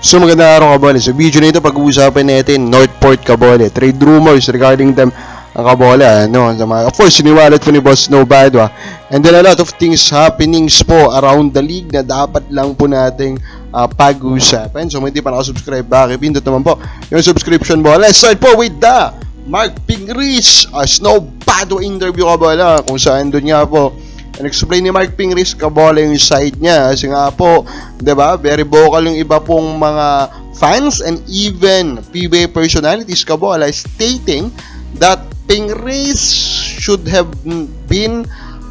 So magandang araw kabole. Sa video na ito pag-uusapan natin Northport Kabole. Trade rumors regarding them ang Kabole. Ano, sa mga, of course, siniwalat po ni Boss No Badwa. And then a lot of things happenings po around the league na dapat lang po nating ah, pag-usapan. So hindi pa nakasubscribe, bakit? Pindot naman po yung subscription po. Let's start po with the Mark Pingris uh, Snow Badwa interview Kabole. Kung saan doon nga po And-explain ni Mark Pingris kabola yung side niya kasi nga po, ba? Very vocal yung iba pong mga fans and even PBA personalities kabola stating that Pingris should have been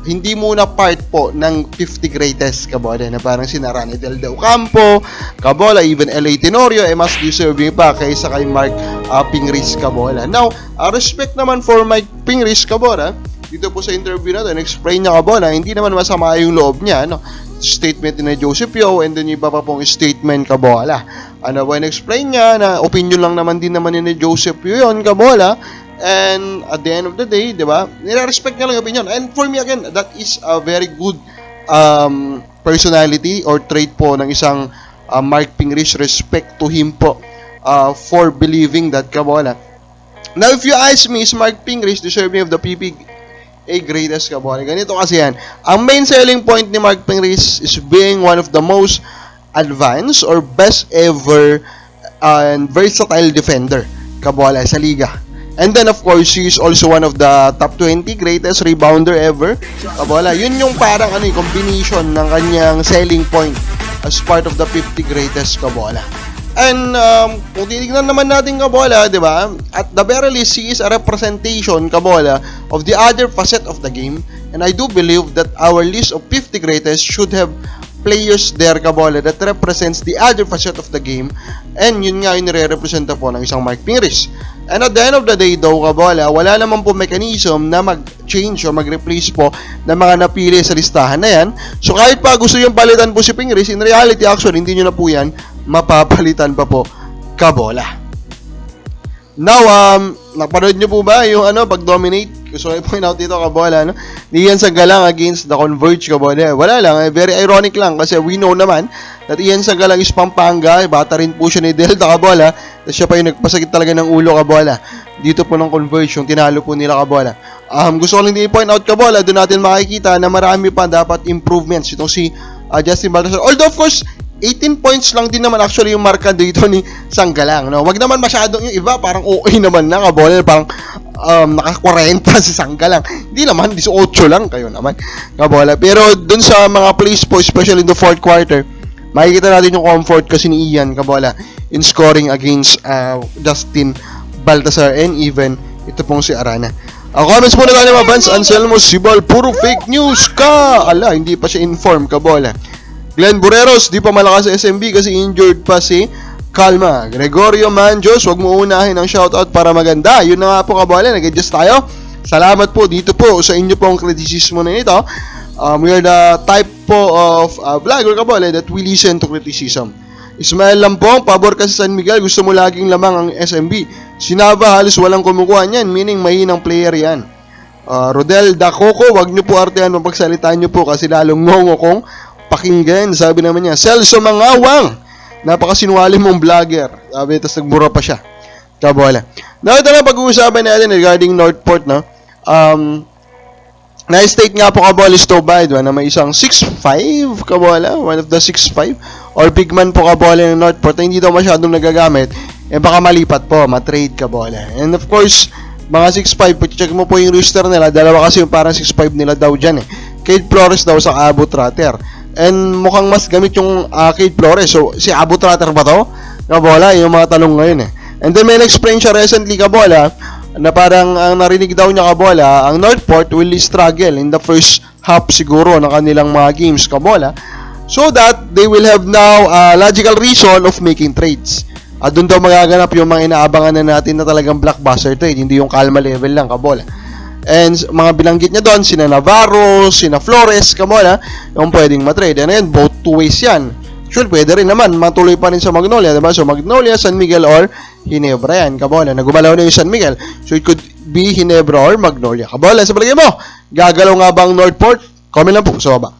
hindi muna part po ng 50 greatest kabola na parang sina Rani Del Del Campo, kabola, even LA Tenorio, eh mas deserving pa kaysa kay Mark uh, Pingris kabola. Now, uh, respect naman for Mike Pingris kabola, dito po sa interview na to, explain niya kabola, hindi naman masama yung loob niya, no? Statement ni Joseph Yo, and then yung iba pa pong statement kabola. Ano ba, explain niya na opinion lang naman din naman ni Joseph Yo yun, kabola, and at the end of the day, di ba, nire-respect niya lang yung opinion. And for me, again, that is a very good um, personality or trait po ng isang uh, Mark Pingris, respect to him po uh, for believing that kabola. Now, if you ask me, is Mark Pingris deserving of the PP a greatest kabola. Ganito kasi yan. Ang main selling point ni Mark Pingris is being one of the most advanced or best ever uh, and versatile defender kabola sa liga. And then of course, he is also one of the top 20 greatest rebounder ever. Kabola, yun yung parang ano, yung combination ng kanyang selling point as part of the 50 greatest kabola. And um, kung titignan naman natin Kabola, di ba? At the very least, he is a representation, Kabola, of the other facet of the game. And I do believe that our list of 50 greatest should have players there, Kabola, that represents the other facet of the game. And yun nga yung nire-representa po ng isang Mark Pingris. And at the end of the day, though, Kabola, wala naman po mechanism na mag-change o mag-replace po ng mga napili sa listahan na yan. So kahit pa gusto yung palitan po si Pingris, in reality, actually, hindi nyo na po yan mapapalitan pa po kabola. Now, um, napanood nyo po ba yung ano, pag-dominate? Gusto ko i-point out dito, kabola, no? Ian Sagalang against the Converge, kabola. Wala lang, eh, very ironic lang kasi we know naman that Ian Sagalang is Pampanga, eh, bata rin po siya ni Delta, kabola. At siya pa yung nagpasakit talaga ng ulo, kabola. Dito po ng Converge, yung tinalo po nila, kabola. Um, gusto ko lang din i-point out, kabola, doon natin makikita na marami pa dapat improvements. Itong si uh, Justin Baltasar. Although, of course, 18 points lang din naman actually yung marka dito ni Sanggalang. No? Wag naman masyadong yung iba, parang okay naman na kabola, parang um, naka-40 si Sanggalang. Hindi naman, 18 lang kayo naman kabola. Pero dun sa mga plays po, especially in the fourth quarter, makikita natin yung comfort kasi ni Ian kabola in scoring against uh, Justin Baltasar and even ito pong si Arana. Ang comments muna tayo mga fans, Anselmo Sibal, puro fake news ka! Ala, hindi pa siya inform, kabola. Glenn Bureros, di pa malakas sa SMB kasi injured pa si Kalma. Gregorio Manjos, wag mo unahin ang shoutout para maganda. Yun na nga po kabola, nag-adjust tayo. Salamat po dito po sa inyo pong kritisismo na ito. Um, we are the type po of uh, vlogger kabola that we listen to criticism. Ismael Lampong, pabor ka sa San Miguel, gusto mo laging lamang ang SMB. Sinaba, halos walang kumukuha niyan, meaning mahinang player yan. Uh, Rodel Dacoco, wag niyo po artehan mapagsalitaan niyo po kasi lalong ngongo kong pakinggan. Sabi naman niya, Celso Mangawang, napakasinwali mong vlogger. Sabi, tapos nagmura pa siya. Kabola. Now, ito na pag-uusapan natin regarding Northport, no? Um, na-state nga po Kabola Stobide na may isang 6'5 Kabola, one of the 6'5 or big man po Kabola ng Northport na hindi daw masyadong nagagamit, eh baka malipat po, matrade Kabola. And of course, mga 6'5, check mo po yung rooster nila, dalawa kasi yung parang 6'5 nila daw dyan eh. Kate Flores daw sa Abu Tratter. And mukhang mas gamit yung uh, Kate Flores. So, si Abu Tratter ba to? Kabola, yung mga tanong ngayon eh. And then may explain siya recently, Kabola, na parang ang narinig daw niya, Kabola, ang Northport will struggle in the first half siguro ng kanilang mga games, Kabola. So that they will have now a logical reason of making trades. At doon daw magaganap yung mga inaabangan na natin na talagang blockbuster trade, hindi yung kalma level lang, Kabola. And mga bilanggit niya doon, sina Navarro, sina Flores, Kamola, yung pwedeng matrade. And then, both two ways yan. Sure, pwede rin naman, matuloy pa rin sa Magnolia, diba? So, Magnolia, San Miguel, or Hinebra yan, Kabola. Nagumalaw na yung San Miguel. So, it could be Hinebra or Magnolia. Kabola, sa palagay mo, gagalaw nga bang Northport? Comment lang po sa baba.